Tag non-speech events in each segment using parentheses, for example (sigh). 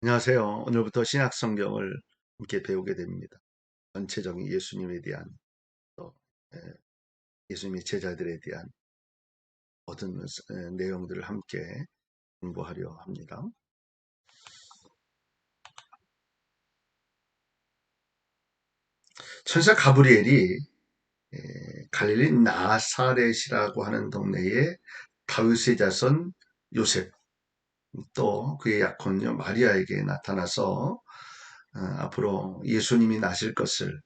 안녕하세요. 오늘부터 신약 성경을 함께 배우게 됩니다. 전체적인 예수님에 대한 또 예, 예수님의 제자들에 대한 모든 예, 내용들을 함께 공부하려 합니다. 천사 가브리엘이 예, 갈릴리 나사렛이라고 하는 동네에 다윗의 자손 요셉 또 그의 약혼녀 마리아에게 나타나서 어, 앞으로 예수님이 나실 것을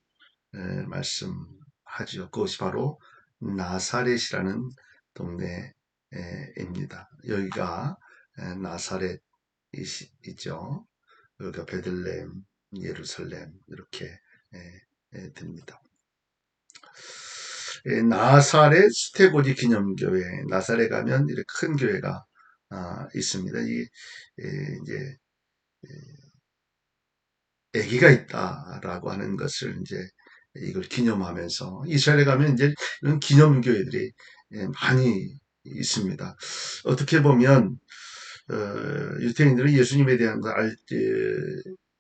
말씀하지요. 그것이 바로 나사렛이라는 동네입니다. 여기가 나사렛이죠. 여기가 베들레헴, 예루살렘 이렇게 됩니다. 나사렛 스테고지 기념교회 나사렛 가면 이렇게 큰 교회가 아, 있습니다. 이 이제 아기가 있다라고 하는 것을 이제 이걸 기념하면서 이스라엘에 가면 이제 이런 기념 교회들이 예, 많이 있습니다. 어떻게 보면 어, 유태인들은 예수님에 대한 걸 알,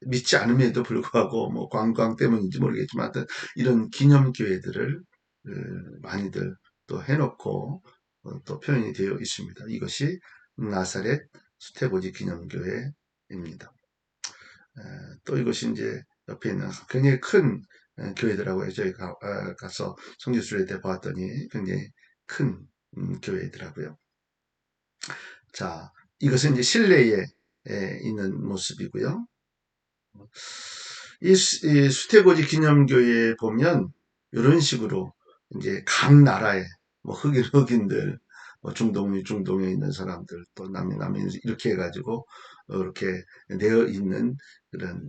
믿지 않음에도 불구하고 뭐 관광 때문인지 모르겠지만 이런 기념 교회들을 어, 많이들 또 해놓고 어, 또 표현이 되어 있습니다. 이것이 나사렛 수태고지 기념교회입니다. 또 이것이 이제 옆에 있는 굉장히 큰 교회들하고 저희 가, 아, 가서 성지순례 때 봤더니 굉장히 큰 음, 교회더라고요. 자, 이것은 이제 실내에 있는 모습이고요. 이, 수태고지 기념교회에 보면 이런 식으로 이제 각 나라의 뭐 흑인 흑인들, 뭐 중동미 중동에 있는 사람들, 또 남미 남미 이렇게 해가지고 이렇게 되어 있는 그런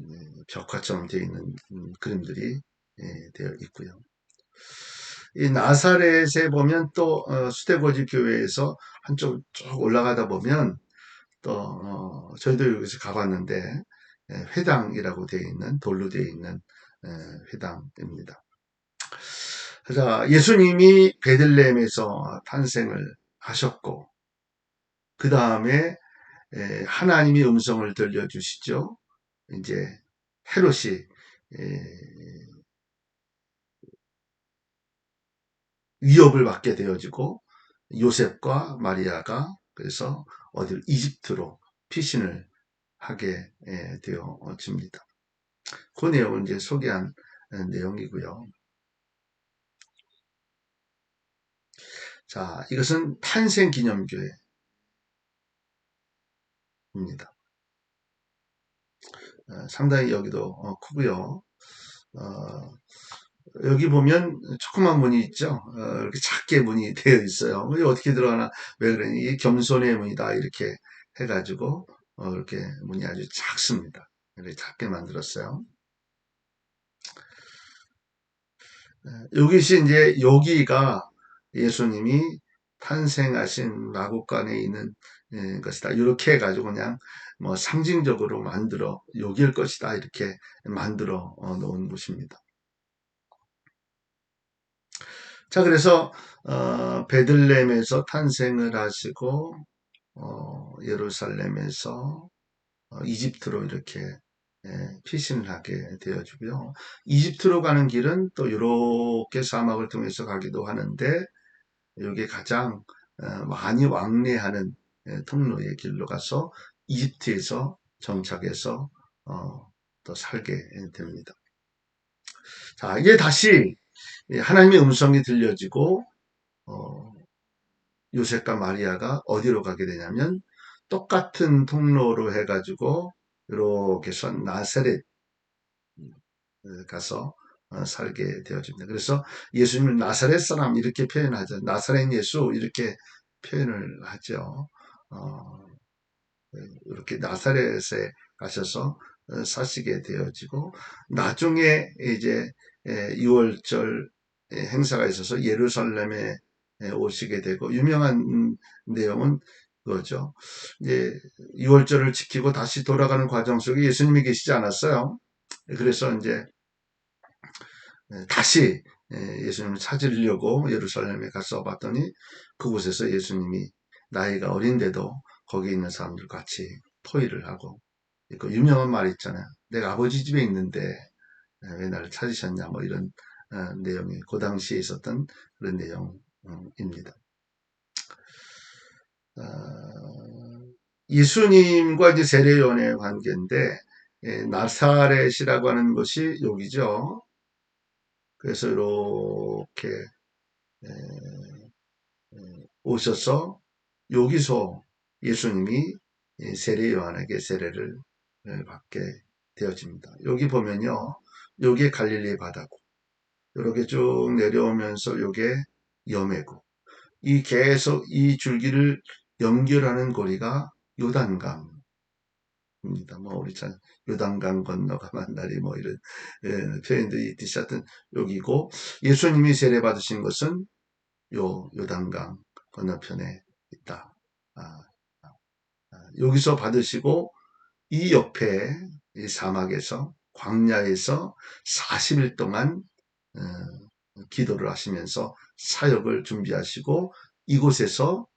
벽화처럼 되어 있는 음, 그림들이 예, 되어 있고요. 이 나사렛에 보면 또 어, 수대고지 교회에서 한쪽 쭉 올라가다 보면 또 어, 저희도 여기서 가봤는데 예, 회당이라고 되어 있는 돌로 되어 있는 예, 회당입니다. 자, 예수님이 베들레헴에서 탄생을 하셨고 그 다음에 하나님이 음성을 들려주시죠. 이제 헤롯이 위협을 받게 되어지고 요셉과 마리아가 그래서 어디로 이집트로 피신을 하게 되어집니다. 그 내용을 이제 소개한 내용이고요. 자, 이것은 탄생 기념교회입니다. 어, 상당히 여기도 어, 크고요. 어, 여기 보면 조그만 문이 있죠. 이렇게 작게 문이 (laughs) 되어 있어요. 어떻게 들어가나 왜 그러니 이 겸손의 문이다 이렇게 해가지고 이렇게 문이 아주 작습니다. 이렇게 작게 만들었어요. 여기시 이제 여기가 예수님이 탄생하신 마국간에 있는 예, 것이다. 이렇게 해가지고 그냥 뭐 상징적으로 만들어 여길 것이다. 이렇게 만들어 어, 놓은 곳입니다. 자, 그래서 어, 베들렘에서 탄생을 하시고 어, 예루살렘에서 어, 이집트로 이렇게 예, 피신을 하게 되어지고요. 이집트로 가는 길은 또 이렇게 사막을 통해서 가기도 하는데 여기 가장 어, 많이 왕래하는 예, 통로의 길로 가서 이집트에서 정착해서 어, 또 살게 됩니다. 자, 이게 다시 하나님의 음성이 들려지고 어, 요셉과 마리아가 어디로 가게 되냐면 똑같은 통로로 해가지고 이렇게 해서 나사렛 가서 어, 살게 되어집니다. 그래서 예수님을 나사렛 사람 이렇게 표현하죠. 나사렛 예수 이렇게 표현을 하죠. 어, 이렇게 나사렛에 가셔서 어, 사시게 되어지고 나중에 이제 6월절 행사가 있어서 예루살렘에 오시게 되고 유명한 내용은 그거죠. 이제 6월절을 지키고 다시 돌아가는 과정 속에 예수님이 계시지 않았어요. 그래서 이제 다시 예수님을 찾으려고 예루살렘에 가서 봤더니 그곳에서 예수님이 나이가 어린데도 거기 있는 사람들 같이 토의를 하고 그 유명한 말 있잖아요. 내가 아버지 집에 있는데 왜 나를 찾으셨냐 뭐 이런 어, 내용이 그 당시에 있었던 그런 내용입니다. 어, 예수님과 이제 세례요한의 관계인데 예, 나사렛이라고 하는 것이 여기죠. 그래서 이렇게 오셔서 여기서 예수님이 세례 요한에게 세례를 받게 되어집니다. 여기 보면요. 여기 갈릴리 바다고 이렇게 쭉 내려오면서 요게 염해고 이 계속 이 줄기를 연결하는 고리가 요단강 입니다. 뭐 우리 참 요단강 건너가 만나리 뭐 이런 예, 표현들이 있듯이 하여튼 여기고 예수님이 세례 받으신 것은 요 요단강 건너편에 있다. 아, 아, 여기서 받으시고 이 옆에 이 사막에서 광야에서 40일 동안 어, 기도를 하시면서 사역을 준비하시고 이곳에서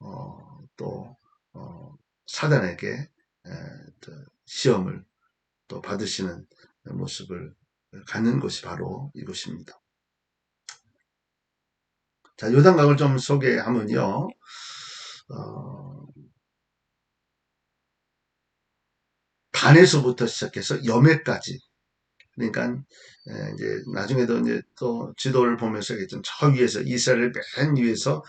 어, 또 어, 사단에게 시험을 또 받으시는 모습을 갖는 것이 바로 이곳입니다. 자, 요단강을 좀 소개하면요. 어, 단에서부터 시작해서 염해까지. 그러니까 이제 나중에도 이제 또 지도를 보면서 저 위에서 이스라엘 맨 위에서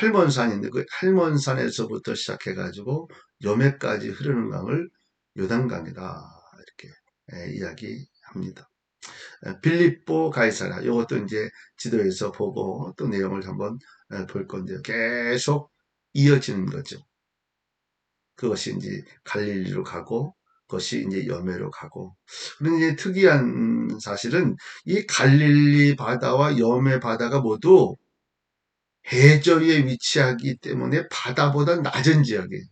헬몬산인데 그 헬몬산에서부터 시작해가지고 염해까지 흐르는 강을 요단강이다 이렇게 예, 이야기합니다. 예, 빌립보 가이사라 이것도 이제 지도에서 보고 또 내용을 한번 예, 볼 건데요. 계속 이어지는 거죠. 그것이 이제 갈릴리로 가고 그것이 이제 염해로 가고 그런데 이제 특이한 사실은 이 갈릴리 바다와 염해 바다가 모두 해저 위에 위치하기 때문에 바다보다 낮은 지역이에요.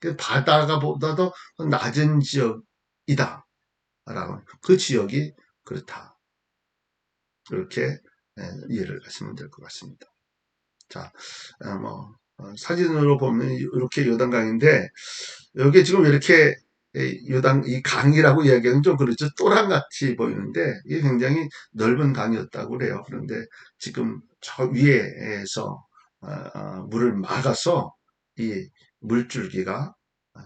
그 바다가 보다도 낮은 지역이다. 라고. 그 지역이 그렇다. 이렇게 예, 이해를 하시면 될 것 같습니다. 자, 아, 뭐, 어, 사진으로 보면 이렇게 요단강인데, 여기 지금 이렇게 요단, 이 강이라고 이야기하면 좀 그렇죠. 또랑 같이 보이는데, 이게 굉장히 넓은 강이었다고 그래요. 그런데 지금 저 위에서 어, 어, 물을 막아서 이 물줄기가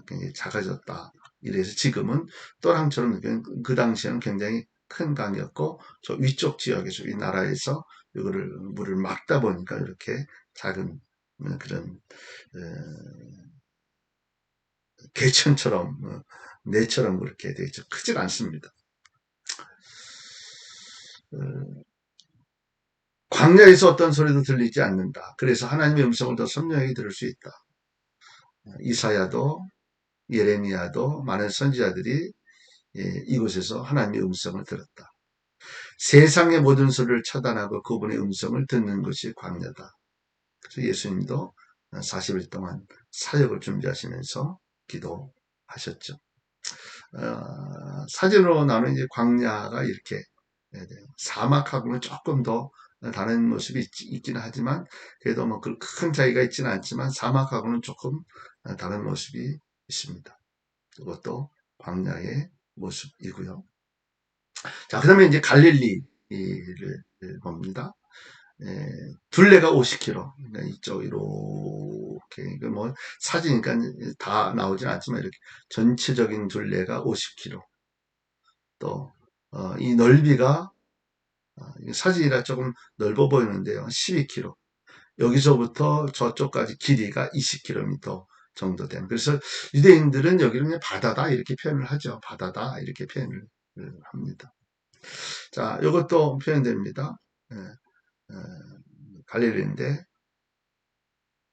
굉장히 작아졌다. 이래서 지금은 또랑처럼 그 당시에는 굉장히 큰 강이었고 저 위쪽 지역에서 이 나라에서 이거를 물을 막다 보니까 이렇게 작은 그런 개천처럼 내처럼 그렇게 되죠. 크지 않습니다. 광야에서 어떤 소리도 들리지 않는다. 그래서 하나님의 음성을 더 선명하게 들을 수 있다. 이사야도 예레미야도 많은 선지자들이 예, 이곳에서 하나님의 음성을 들었다. 세상의 모든 소리를 차단하고 그분의 음성을 듣는 것이 광야다. 그래서 예수님도 40일 동안 사역을 준비하시면서 기도하셨죠. 어, 사진으로 나오는 이제 광야가 이렇게 네, 사막하고는 조금 더 다른 모습이 있, 기는 하지만 그래도 뭐 큰 차이가 있지는 않지만 사막하고는 조금 다른 모습이 있습니다. 이것도 광야의 모습이고요. 자, 그 다음에 이제 갈릴리를 봅니다. 예, 둘레가 50km. 그러니까 이쪽 이렇게 뭐 사진이니까 다 나오진 않지만 이렇게 전체적인 둘레가 50km. 또이 어, 넓이가 어, 사진이라 조금 넓어 보이는데요. 12km. 여기서부터 저쪽까지 길이가 20km 정도 되는. 그래서 유대인들은 여기를 그냥 바다다 이렇게 표현을 하죠. 바다다 이렇게 표현을 합니다. 자, 이것도 표현됩니다. 예, 예, 갈릴리인데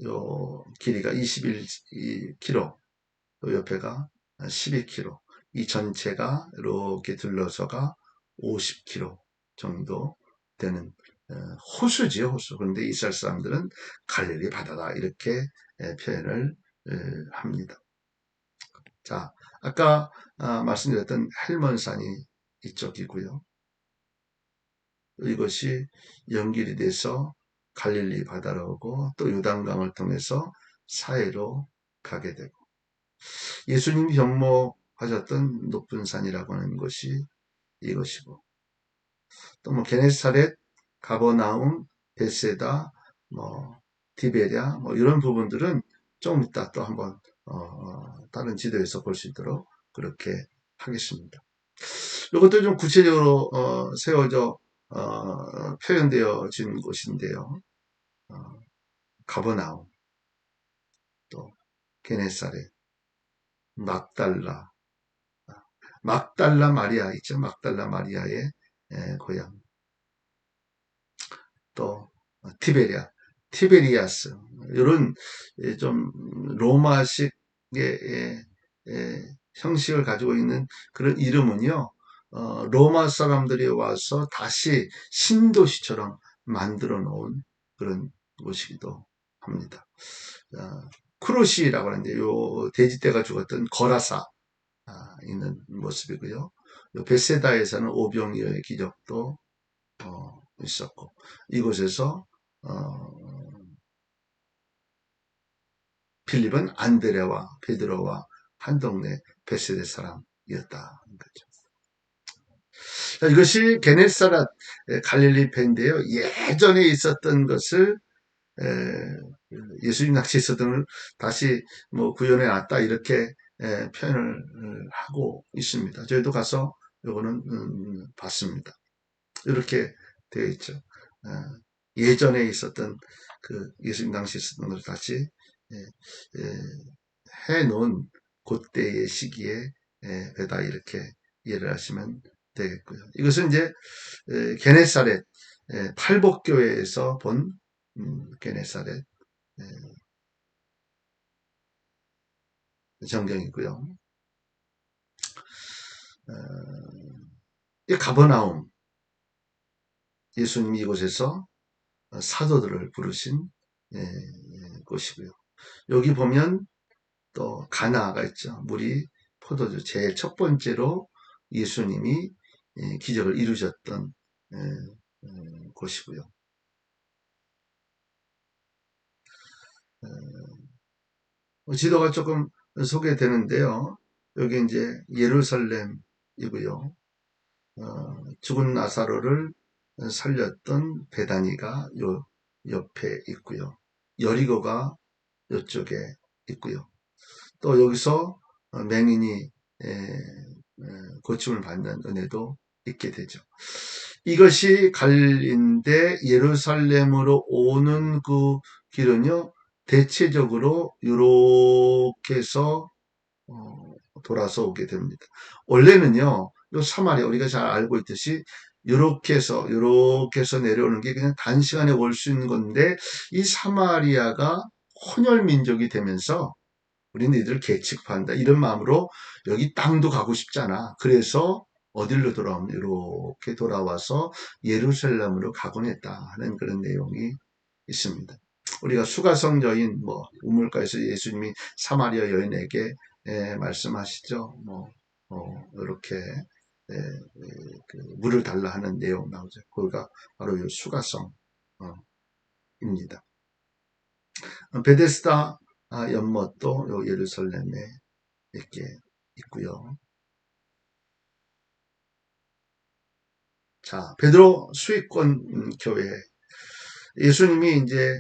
요 길이가 21km, 요 옆에가 12km, 이 전체가 이렇게 둘러서가 50km 정도 되는 어, 호수지요, 호수. 그런데 이스라엘 사람들은 갈릴리 바다다 이렇게 예, 표현을 합니다. 자, 아까 아, 말씀드렸던 헬먼산이 이쪽이고요. 이것이 연결이 돼서 갈릴리 바다로 오고 또 요단강을 통해서 사해로 가게 되고 예수님 병모 하셨던 높은 산이라고 하는 것이 이것이고 또 뭐 게네사렛, 가버나움, 베세다, 뭐 디베랴 뭐 이런 부분들은 좀 이따 또 한번 어, 다른 지도에서 볼 수 있도록 그렇게 하겠습니다. 이것도 좀 구체적으로 어, 세워져 어, 표현되어진 곳인데요. 어, 가버나움, 또 게네사렛, 막달라, 막달라 마리아 있죠. 막달라 마리아의 에, 고향. 또 티베리아, 티베리아스 이런 좀 로마식의 에, 에, 형식을 가지고 있는 그런 이름은요. 어, 로마 사람들이 와서 다시 신도시처럼 만들어 놓은 그런 곳이기도 합니다. 어, 크로시라고 하는데 요 돼지떼가 죽었던 거라사 아, 있는 모습이고요. 요 베세다에서는 오병이어의 기적도 어, 있었고 이곳에서 어, 필립은 안드레와 베드로와 한 동네 베세대 사람이었다. 자, 이것이 게네사라 갈릴리 배인데요. 예전에 있었던 것을 에, 예수님 낚시 있었던 걸 다시 뭐 구현해 놨다 이렇게 에, 표현을 하고 있습니다. 저희도 가서 요거는 음, 봤습니다. 이렇게 되어 있죠. 에, 예전에 있었던 그 예수님 당시 있었던 것을 다시 해놓은 그때의 시기에 배다 이렇게 이해를 하시면 되겠고요. 이것은 이제 게네사렛 팔복교회에서 본 음, 게네사렛 정경이고요. 어, 이 가버나움 예수님이 이곳에서 사도들을 부르신 곳이고요. 여기 보면 또 가나가 있죠. 물이 포도주 제일 첫 번째로 예수님이 예, 기적을 이루셨던 예, 음, 곳이고요. 어, 지도가 조금 소개되는데요. 여기 이제 예루살렘이고요. 어, 죽은 나사로를 살렸던 베다니가 요 옆에 있고요. 여리고가 이쪽에 있고요. 또 여기서 맹인이 고침을 받는 은혜도 있게 되죠. 이것이 갈릴인데 예루살렘으로 오는 그 길은요 대체적으로 이렇게 해서 어, 돌아서 오게 됩니다. 원래는요 요 사마리아 우리가 잘 알고 있듯이 이렇게 해서 이렇게 해서 내려오는 게 그냥 단시간에 올 수 있는 건데 이 사마리아가 혼혈 민족이 되면서 우리는 이들을 개칙한다 이런 마음으로 여기 땅도 가고 싶잖아. 그래서 어딜로 돌아오면 이렇게 돌아와서 예루살렘으로 가곤 했다 하는 그런 내용이 있습니다. 우리가 수가성 여인 뭐 우물가에서 예수님이 사마리아 여인에게 에, 말씀하시죠. 뭐 어, 이렇게 에, 에, 그 물을 달라 하는 내용 나오죠. 거기가 바로 이 수가성입니다. 어, 베데스다 연못도 요 예루살렘에 이렇게 있고요. 자, 베드로 수익권 교회. 예수님이 이제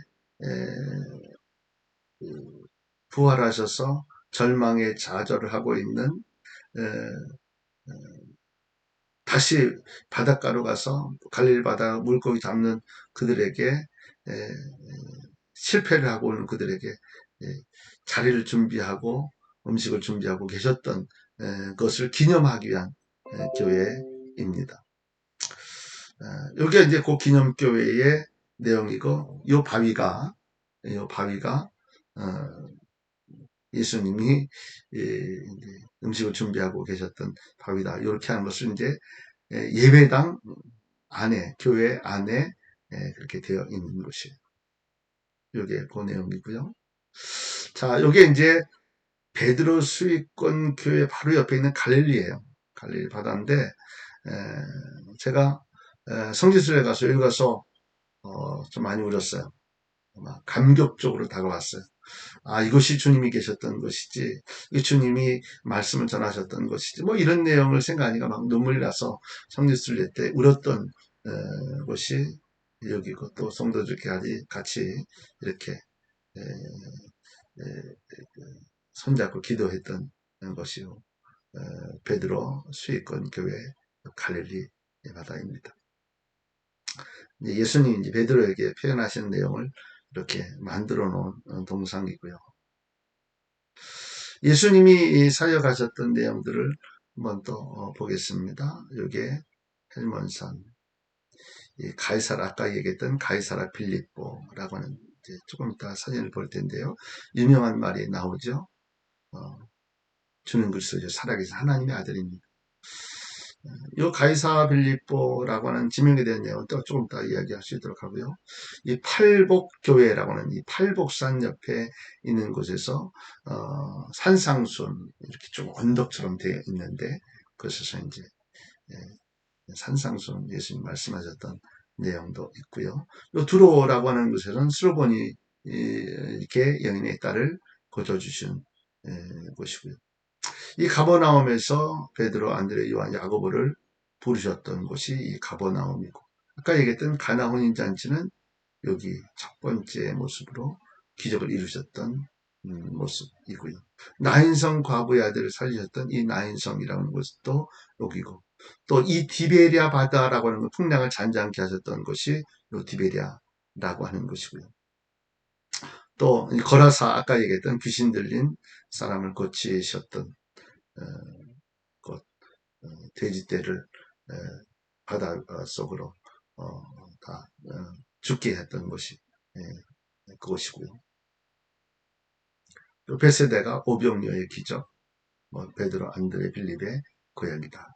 그 부활하셔서 절망의 좌절을 하고 있는 다시 바닷가로 가서 갈릴 바다 물고기 잡는 그들에게 실패를 하고 오는 그들에게 자리를 준비하고 음식을 준비하고 계셨던 것을 기념하기 위한 교회입니다. 여기가 이제 그 기념교회의 내용이고, 이 바위가, 이 바위가, 어, 예수님이 음식을 준비하고 계셨던 바위다. 이렇게 하는 것을 이제 예배당 안에, 교회 안에 그렇게 되어 있는 것이에요. 이게 그 내용이고요. 자, 이게 이제 베드로 수익권 교회 바로 옆에 있는 갈릴리예요. 갈릴리 바다인데 에, 제가 성지순례 가서 여기 가서 어, 좀 많이 울었어요. 감격적으로 다가왔어요. 아, 이것이 주님이 계셨던 것이지, 이 주님이 말씀을 전하셨던 것이지, 뭐 이런 내용을 생각하니까 막 눈물이 나서 성리순례 때 울었던 에, 것이 여기고 또 성도들끼리 같이 이렇게 에, 에, 손잡고 기도했던 것이요. 베드로 수익권 교회 갈릴리 바다입니다. 예수님이 이제 베드로에게 표현하시는 내용을 이렇게 만들어 놓은 동상이고요. 예수님이 사역하셨던 내용들을 한번 또 어, 보겠습니다. 이게 헬몬산, 가이사라 아까 얘기했던 가이사라 필리포라고 하는 조금 이따 사진을 볼 텐데요. 유명한 말이 나오죠. 어, 주는 글쓰죠. 살아계신 하나님의 아들입니다. 이 가이사 빌리뽀라고 하는 지명에 대한 내용은 또 조금 더 이야기할 수 있도록 하고요. 이 팔복교회라고 하는 이 팔복산 옆에 있는 곳에서 어, 산상순 이렇게 좀 언덕처럼 되어 있는데 그것에서 이제 예, 산상순 예수님 말씀하셨던 내용도 있고요. 요 두로라고 하는 곳에서는 스로본이 이렇게 여인의 딸을 거둬주신 예, 곳이고요. 이 가버나움에서 베드로, 안드레, 요한, 야고보를 부르셨던 곳이 이 가버나움이고 아까 얘기했던 가나 혼인 잔치는 여기 첫 번째 모습으로 기적을 이루셨던 음, 모습이고요. 나인성 과부의 아들을 살리셨던 이 나인성이라는 것도 여기고 또 이 디베리아 바다라고 하는 풍랑을 잔잔케 하셨던 것이 이 디베리아라고 하는 것이고요. 또 거라사 아까 얘기했던 귀신 들린 사람을 고치셨던 곧 어, 돼지떼를 바다 속으로 어, 다 어, 죽게 했던 것이 예, 그것이고요. 또 베세대가 오병이어의 기적, 뭐 베드로, 안드레, 빌립의 고향이다.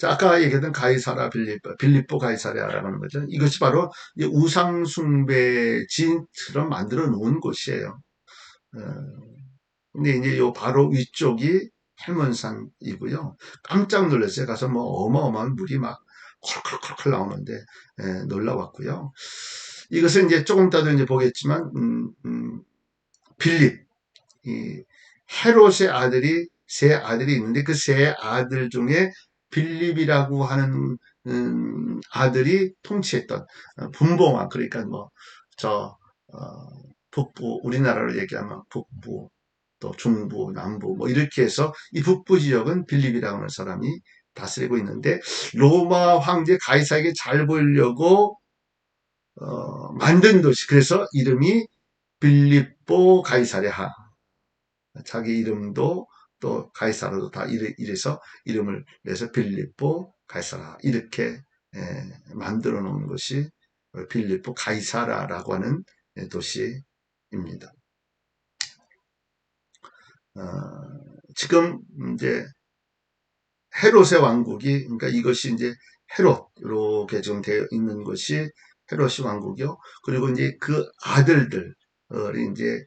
자, 아까 얘기했던 가이사라 빌립, 빌립보 가이사라라고 하는 거죠. 이것이 바로 우상숭배 진처럼 만들어 놓은 곳이에요. 근데 이제 요 바로 위쪽이 헬몬산이고요. 깜짝 놀랐어요. 가서 뭐 어마어마한 물이 막 콜콜콜콜 나오는데 예, 놀라웠고요. 이것은 이제 조금 이따도 이제 보겠지만 음, 음, 빌립 이 헤롯의 아들이 세 아들이 있는데 그 세 아들 중에 빌립이라고 하는 음, 아들이 통치했던 어, 분봉왕 그러니까 뭐저 어, 북부 우리나라로 얘기하면 북부 또 중부, 남부 뭐 이렇게 해서 이 북부 지역은 빌립이라고 하는 사람이 다스리고 있는데 로마 황제 가이사에게 잘 보이려고 어, 만든 도시. 그래서 이름이 빌립보 가이사레하. 자기 이름도 또 가이사라도 다 이래, 이래 서 이름을 내서 빌립보 가이사라 이렇게 에, 만들어 놓은 것이 빌립보 가이사라라고 하는 도시입니다. 어, 지금 이제 헤롯의 왕국이 그러니까 이것이 이제 헤롯 이렇게 지금 되어 있는 것이 헤롯이 왕국이요. 그리고 이제 그 아들들이 이제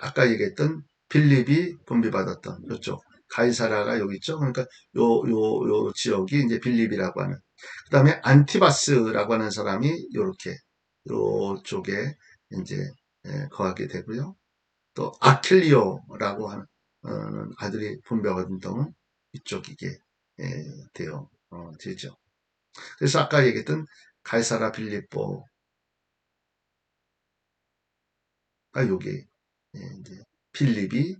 아까 얘기했던 빌립이 분비받았던 이쪽 가이사라가 여기 있죠. 그러니까 요 요 요 지역이 이제 빌립이라고 하는. 그다음에 안티바스라고 하는 사람이 요렇게 요쪽에 이제 예, 거하게 되고요. 또 아킬리오라고 하는 어, 아들이 분배받은 동은 이쪽 이게 예, 되어 어, 되죠. 그래서 아까 얘기했던 갈사라 빌립보 아 요게 예, 이제 필립이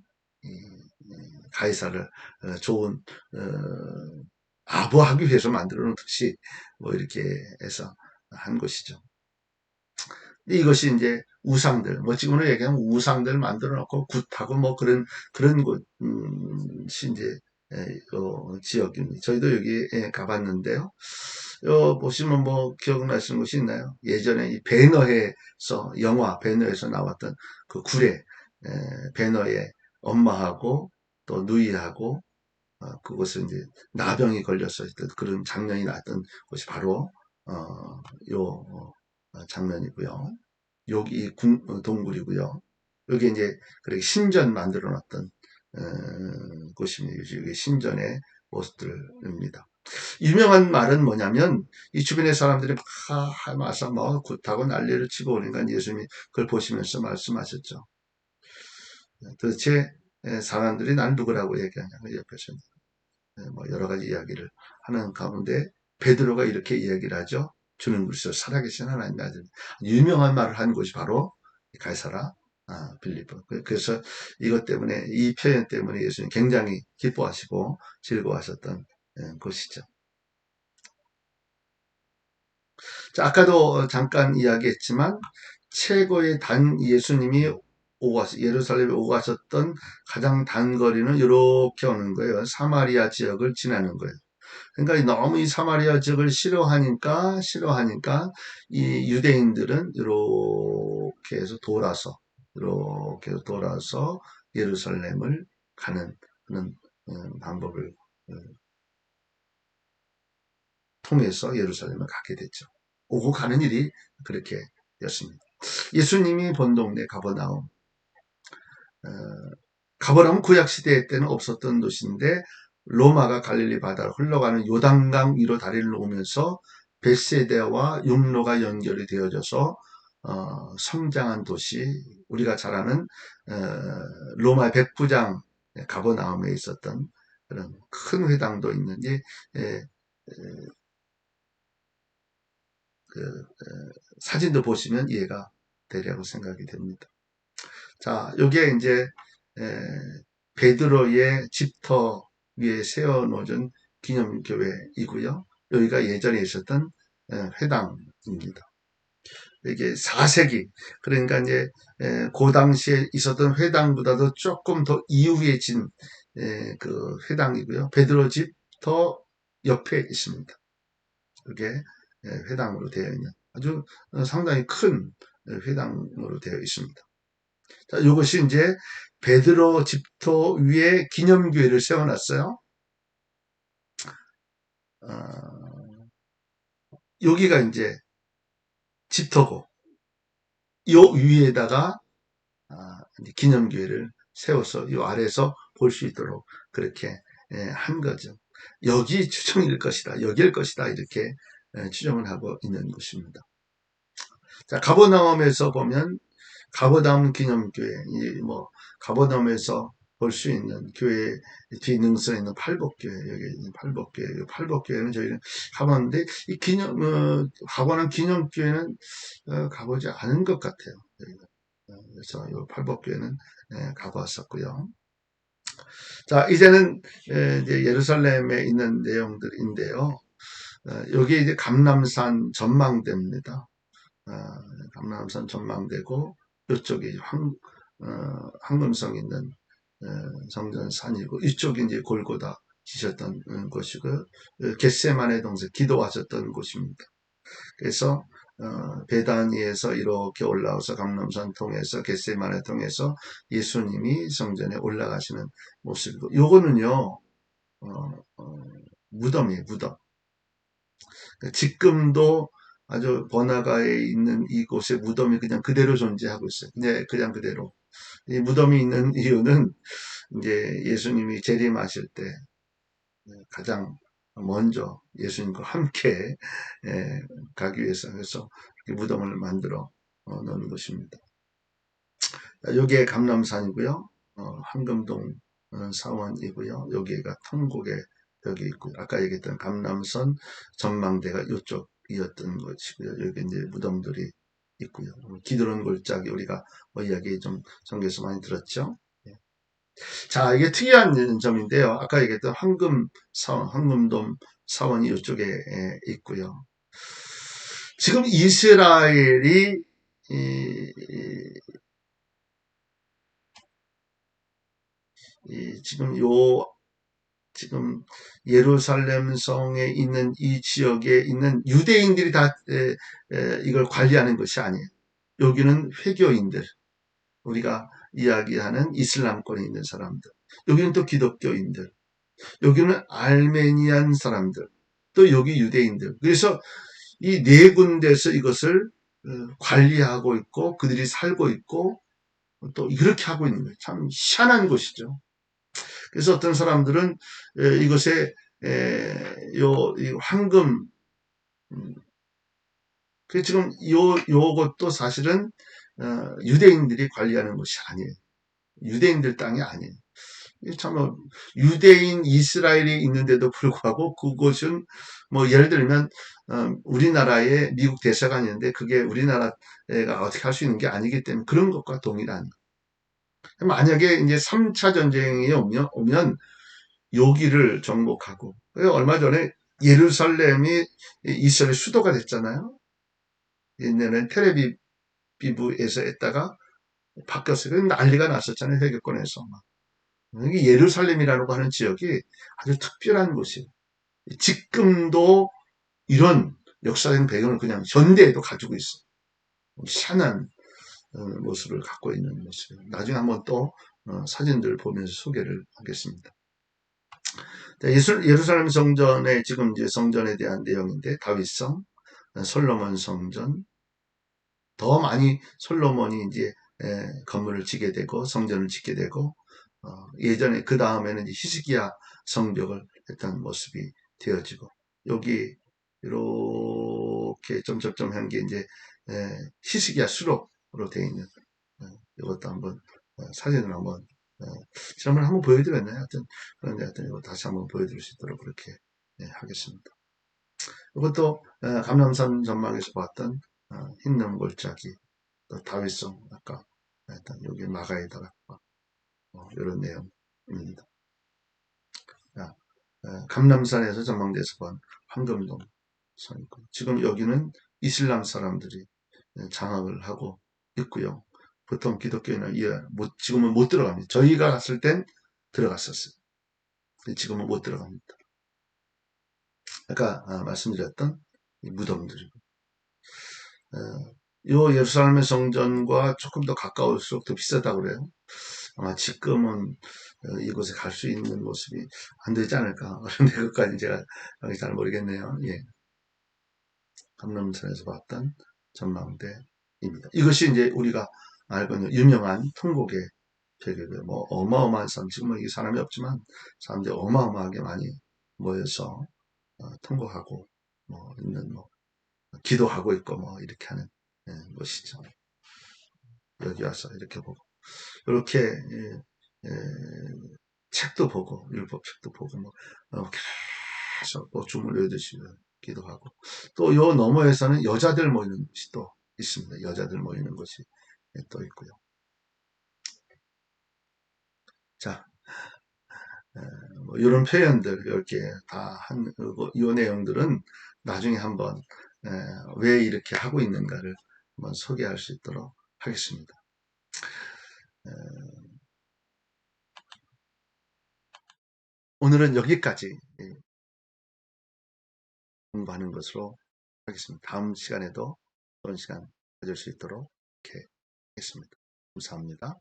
가이사를 어, 좋은 어, 아부하기 위해서 만들어 놓은 것이 뭐 이렇게 해서 한 것이죠. 이것이 이제 우상들, 뭐 지금으로 얘기하면 우상들 만들어 놓고 굿하고 뭐 그런, 그런 곳이 음, 이제, 어, 지역입니다. 저희도 여기 에 가봤는데요. 요, 보시면 뭐 기억나시는 곳이 있나요? 예전에 이 배너에서, 영화 배너에서 나왔던 그 구례, 에, 배너에 엄마하고 또 누이하고, 어, 그곳은 이제 나병이 걸렸을 때 그런 장면이 나왔던 곳이 바로, 어, 요, 어, 장면이고요. 여기 어, 동굴이고요. 여기 이제 그렇게 신전 만들어 놨던 어, 곳입니다. 여기 신전의 모습들입니다. 유명한 말은 뭐냐면 이 주변의 사람들이 막 와서 뭐 굿하고 난리를 치고 오니까 예수님이 그걸 보시면서 말씀하셨죠. 도대체 사람들이 날 누구라고 얘기하냐 그 옆에서 뭐 여러 가지 이야기를 하는 가운데 베드로가 이렇게 이야기를 하죠. 주는 그리스도 살아계신 하나님 아들 유명한 말을 한 곳이 바로 가이사라 아, 빌리보. 그래서 이것 때문에 이 표현 때문에 예수님 굉장히 기뻐하시고 즐거워하셨던 곳이죠. 자, 아까도 잠깐 이야기했지만 최고의 단 예수님이 오고 예루살렘에 오고 가셨던 가장 단거리는 이렇게 오는 거예요. 사마리아 지역을 지나는 거예요. 그러니까 너무 이 사마리아 지역을 싫어하니까 싫어하니까 이 유대인들은 이렇게 해서 돌아서 이렇게 돌아서 예루살렘을 가는 그런 어, 방법을 어, 통해서 예루살렘을 가게 됐죠. 오고 가는 일이 그렇게 였습니다. 예수님이 본 동네 가버나움. 어, 가버나움 구약 시대 때는 없었던 도시인데 로마가 갈릴리 바다를 흘러가는 요단강 위로 다리를 놓으면서 베세대와 육로가 연결이 되어져서 어, 성장한 도시 우리가 잘 아는 어, 로마 백부장 가버나움에 있었던 그런 큰 회당도 있는지 예, 그, 사진도 보시면 이해가 되리라고 생각이 됩니다. 자, 요게 이제 에, 베드로의 집터 위에 세워 놓은 기념교회이고요. 여기가 예전에 있었던 회당입니다. 이게 4세기 그러니까 이제 그 당시에 있었던 회당보다도 조금 더 이후에 진 그 회당이고요. 베드로 집더 옆에 있습니다. 그게 회당으로 되어 있는 아주 상당히 큰 회당으로 되어 있습니다. 자, 이것이 이제 베드로 집터 위에 기념교회를 세워놨어요. 어, 여기가 이제 집터고 요 위에다가 아, 기념교회를 세워서 요 아래에서 볼 수 있도록 그렇게 예, 한 거죠. 여기 추정일 것이다. 여기일 것이다. 이렇게 예, 추정을 하고 있는 것입니다. 자, 가버나움에서 보면 가버나움 기념교회, 뭐 가버나움에서 볼 수 있는 교회 뒤능선에 있는 팔복교회 여기 있는 팔복교회 팔복교회는 저희는 가봤는데 이 기념 어, 가보는 기념교회는 어, 가보지 않은 것 같아요. 어, 그래서 이 팔복교회는 예, 가봤었고요. 자 이제는 예, 이제 예루살렘에 있는 내용들인데요. 어, 여기 이제 감남산 전망대입니다. 어, 감남산 전망대고 이쪽이 황, 어, 황금성 있는 성전 산이고 이쪽이 이제 골고다 지셨던 곳이고 겟세만의 동생 기도하셨던 곳입니다. 그래서 어, 베다니에서 이렇게 올라와서 강남산 통해서 겟세만에 통해서 예수님이 성전에 올라가시는 모습이고 요거는요 어, 어, 무덤이에요 무덤 지금도 아주 번화가에 있는 이곳에 무덤이 그냥 그대로 존재하고 있어요. 네, 그냥 그대로. 이 무덤이 있는 이유는 이제 예수님이 재림하실 때 가장 먼저 예수님과 함께 예, 가기 위해서 해서 무덤을 만들어 어, 놓은 것입니다. 여기에 감남산이고요. 어, 황금동 어, 사원이고요. 여기가 통곡의 벽이 있고 아까 얘기했던 감남선 전망대가 이쪽 이었던 것이고요. 여기 이제 무덤들이 있고요. 기드론 골짜기 우리가 뭐 이야기 좀 성경에서 많이 들었죠. 예. 자, 이게 특이한 점인데요. 아까 얘기했던 황금 사원, 황금돔 사원이 이쪽에 예, 있고요. 지금 이스라엘이 이, 이, 지금 요 지금 예루살렘 성에 있는 이 지역에 있는 유대인들이 다 이걸 관리하는 것이 아니에요. 여기는 회교인들, 우리가 이야기하는 이슬람권에 있는 사람들, 여기는 또 기독교인들, 여기는 알메니안 사람들, 또 여기 유대인들. 그래서 이 네 군데서 이것을 어, 관리하고 있고 그들이 살고 있고 또 이렇게 하고 있는 거예요. 참 희한한 곳이죠. 그래서 어떤 사람들은 이것에 에, 요, 이 황금, 음, 그 지금 요, 요것도 사실은, 어, 유대인들이 관리하는 것이 아니에요. 유대인들 땅이 아니에요. 참, 뭐, 유대인 이스라엘이 있는데도 불구하고 그곳은 뭐 예를 들면 어, 우리나라에 미국 대사관이 있는데 그게 우리나라가 어떻게 할 수 있는 게 아니기 때문에 그런 것과 동일한 만약에 이제 3차 전쟁이 오면, 오면 여기를 정복하고 얼마 전에 예루살렘이 이스라엘 수도가 됐잖아요. 옛날에 테레비비브에서 했다가 바뀌었어요. 난리가 났었잖아요. 회계권에서. 여기 예루살렘이라고 하는 지역이 아주 특별한 곳이에요. 지금도 이런 역사적 배경을 그냥 현대에도 가지고 있어. 희한한 어, 모습을 갖고 있는 모습이에요. 나중에 한번 또 어, 사진들을 보면서 소개를 하겠습니다. 예루살렘 성전의 지금 이제 성전에 대한 내용인데 다윗성, 솔로몬 성전, 더 많이 솔로몬이 이제 건물을 짓게 되고 성전을 짓게 되고 어, 예전에 그 다음에는 히스기야 성벽을 했던 모습이 되어지고 여기 이렇게 점점점 한 게 이제 히스기야 수록으로 되어 있는 어, 이것도 한번 어, 사진을 한번 지난번에 한번 보여드렸나요? 하여튼 그런데 하여튼 이거 다시 한번 보여드릴 수 있도록 그렇게 하겠습니다. 이것도 감남산 전망에서 봤던 흰눈 골짜기 또 다윗성 아까 일단 여기 마가에다가 어, 이런 내용입니다. 자, 감남산에서 전망대에서 본 황금동 성이고 지금 여기는 이슬람 사람들이 장악을 하고 있고요. 보통 기독교인은 지금은 못 들어갑니다. 저희가 갔을 땐 들어갔었어요. 지금은 못 들어갑니다. 아까 아, 말씀드렸던 무덤들이고 이 예루살렘의 성전과 조금 더 가까울수록 더 비싸다고 그래요. 아마 지금은 어, 이곳에 갈 수 있는 모습이 안 되지 않을까. (laughs) 그런데 그것까지 제가 잘 모르겠네요. 예. 감남산에서 봤던 전망대 입니다. 이것이 이제 우리가 알고 유명한 통곡의 배경이고요. 뭐 어마어마한 사람, 지금 이 사람이 없지만 사람들이 어마어마하게 많이 모여서 어, 통곡하고 뭐 있는 뭐 기도하고 있고 뭐 이렇게 하는 예, 것이죠. 여기 와서 이렇게 보고 이렇게 예, 예, 책도 보고 율법 책도 보고 뭐 어, 계속 뭐 주물 외듯이 기도하고 또 요 너머에서는 여자들 모이는 곳이 또 있습니다. 여자들 모이는 곳이 또 있고요. 자, 뭐 이런 표현들 이렇게 다 한 이 내용들은 나중에 한번 왜 이렇게 하고 있는가를 한번 소개할 수 있도록 하겠습니다. 오늘은 여기까지 예, 공부하는 것으로 하겠습니다. 다음 시간에도 그런 시간 가질 수 있도록 이렇게 하겠습니다. 감사합니다.